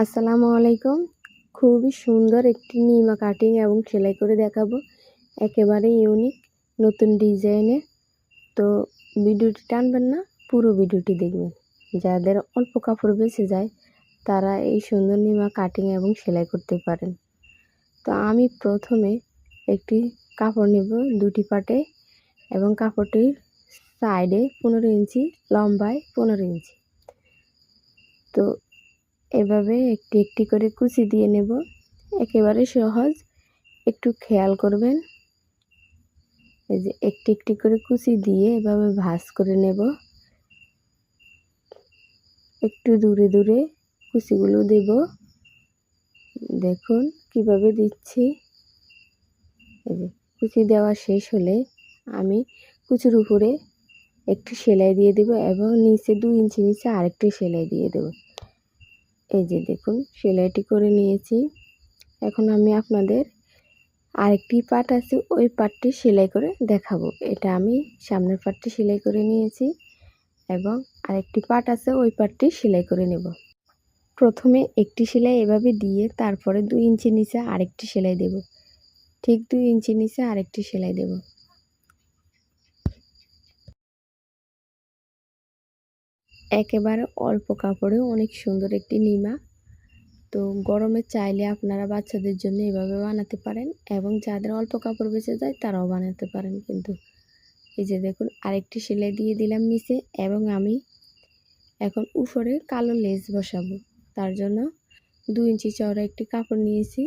আসসালামু আলাইকুম। খুবই সুন্দর একটি নিমা কাটিং এবং সেলাই করে দেখাবো। একেবারে ইউনিক নতুন ডিজাইনের। তো ভিডিওটি টানবেন না, পুরো ভিডিওটি দেখবেন। যাদের অল্প কাপড় বেঁচে যায়, তারা এই সুন্দর নিমা কাটিং এবং সেলাই করতে পারেন। তো আমি প্রথমে একটি কাপড় নেব দুটি পাটে এবং কাপড়টির সাইডে পনেরো ইঞ্চি, লম্বায় পনেরো ইঞ্চি। তো এভাবে একটি একটি করে কুচি দিয়ে নেব। একেবারে সহজ। একটু খেয়াল করবেন। এই যে একটি একটি করে কুচি দিয়ে এভাবে ভাজ করে নেব। একটু দূরে দূরে কুচিগুলো দেব। দেখুন কীভাবে দিচ্ছি। এই যে কুচি দেওয়া শেষ হলে আমি কুচির উপরে একটি সেলাই দিয়ে দেব এবং নিচে দুই ইঞ্চি নিচে আরেকটি সেলাই দিয়ে দেব। এই যে দেখুন, সেলাইটি করে নিয়েছি। এখন আমি আপনাদের আরেকটি পাট আছে, ওই পাটটি সেলাই করে দেখাবো। এটা আমি সামনের পাটটি সেলাই করে নিয়েছি এবং আরেকটি পাট আছে, ওই পাটটি সেলাই করে নেব। প্রথমে একটি সেলাই এভাবে দিয়ে তারপরে দুই ইঞ্চি নিচে আরেকটি সেলাই দেব। ঠিক দুই ইঞ্চি নিচে আরেকটি সেলাই দেব। একেবারে অল্প কাপড়ে অনেক সুন্দর একটি নিমা। তো গরমে চাইলে আপনারা বাচ্চাদের জন্য এভাবে বানাতে পারেন এবং যাদের অল্প কাপড় বেঁচে যায় তারাও বানাতে পারেন। কিন্তু এই যে দেখুন, আরেকটি সেলাই দিয়ে দিলাম নিচে এবং আমি এখন উপরে কালো লেস বসাবো। তার জন্য দু ইঞ্চি চওড়া একটি কাপড় নিয়েছি।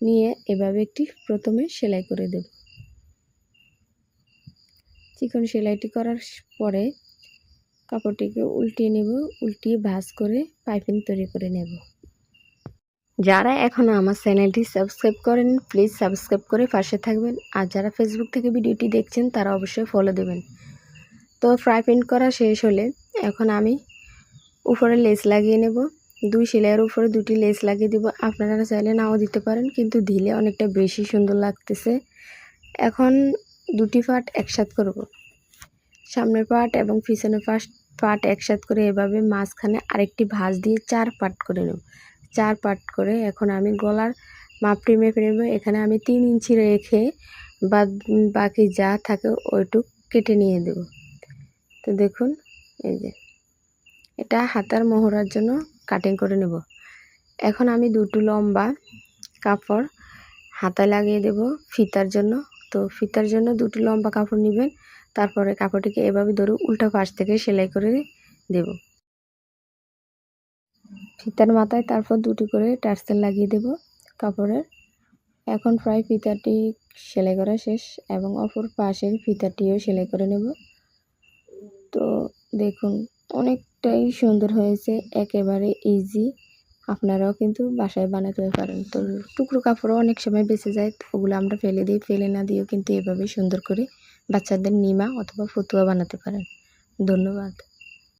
নিয়ে এভাবে একটি প্রথমে সেলাই করে দেব। চিকন সেলাইটি করার পরে কাপড়টিকে উল্টিয়ে নেব, উল্টিয়ে ভাঁজ করে পাইপিং তৈরি করে নেব। যারা এখনও আমার চ্যানেলটি সাবস্ক্রাইব করেন, প্লিজ সাবস্ক্রাইব করে পাশে থাকবেন। আর যারা ফেসবুক থেকে ভিডিওটি দেখছেন, তারা অবশ্যই ফলো দেবেন। তো ফ্রাই প্রিন্ট করা শেষ হলে এখন আমি উপরে লেস লাগিয়ে নেব। দুই সেলাইয়ের উপরে দুটি লেস লাগিয়ে দিব। আপনারা চাইলে নাও দিতে পারেন, কিন্তু দিলে অনেকটা বেশি সুন্দর লাগতেছে। এখন দুটি পার্ট একসাথ করব। সামনের পার্ট এবং পিছনের পার্ট পার্ট একসাথ করে এভাবে মাঝখানে আরেকটি ভাঁজ দিয়ে চার পার্ট করে নেব। চার পার্ট করে এখন আমি গলার মাপটি মেপে নেব। এখানে আমি তিন ইঞ্চি রেখে বা, বাকি যা থাকে ওইটুক কেটে নিয়ে দেব। তো দেখুন, এই যে এটা হাতার মোহরার জন্য কাটিং করে নেব। এখন আমি দুটো লম্বা কাপড় হাতায় লাগিয়ে দেব ফিতার জন্য। তো ফিতার জন্য দুটো লম্বা কাপড় নেবেন। তারপরে কাপড়টিকে এভাবে ধরে উল্টা পাশ থেকে সেলাই করে দেব। ফিতার মাথায় তারপর দুটি করে টার্সেল লাগিয়ে দেব। কাপড়ের এখন প্রায় ফিতাটি সেলাই করা শেষ এবং অপর পাশের ফিতাটিও সেলাই করে নেব। তো দেখুন, অনেকটাই সুন্দর হয়েছে, একেবারে ইজি আপনারাও কিন্তু বাসায় বানাতে পারেন। তো টুকরো কাপড়ও অনেক সময় বেঁচে যায় ওগুলো আমরা ফেলে দিই। ফেলে না দিয়েও কিন্তু এভাবে সুন্দর করে বাচ্চাদের নিমা অথবা ফতুয়া বানাতে পারেন। ধন্যবাদ।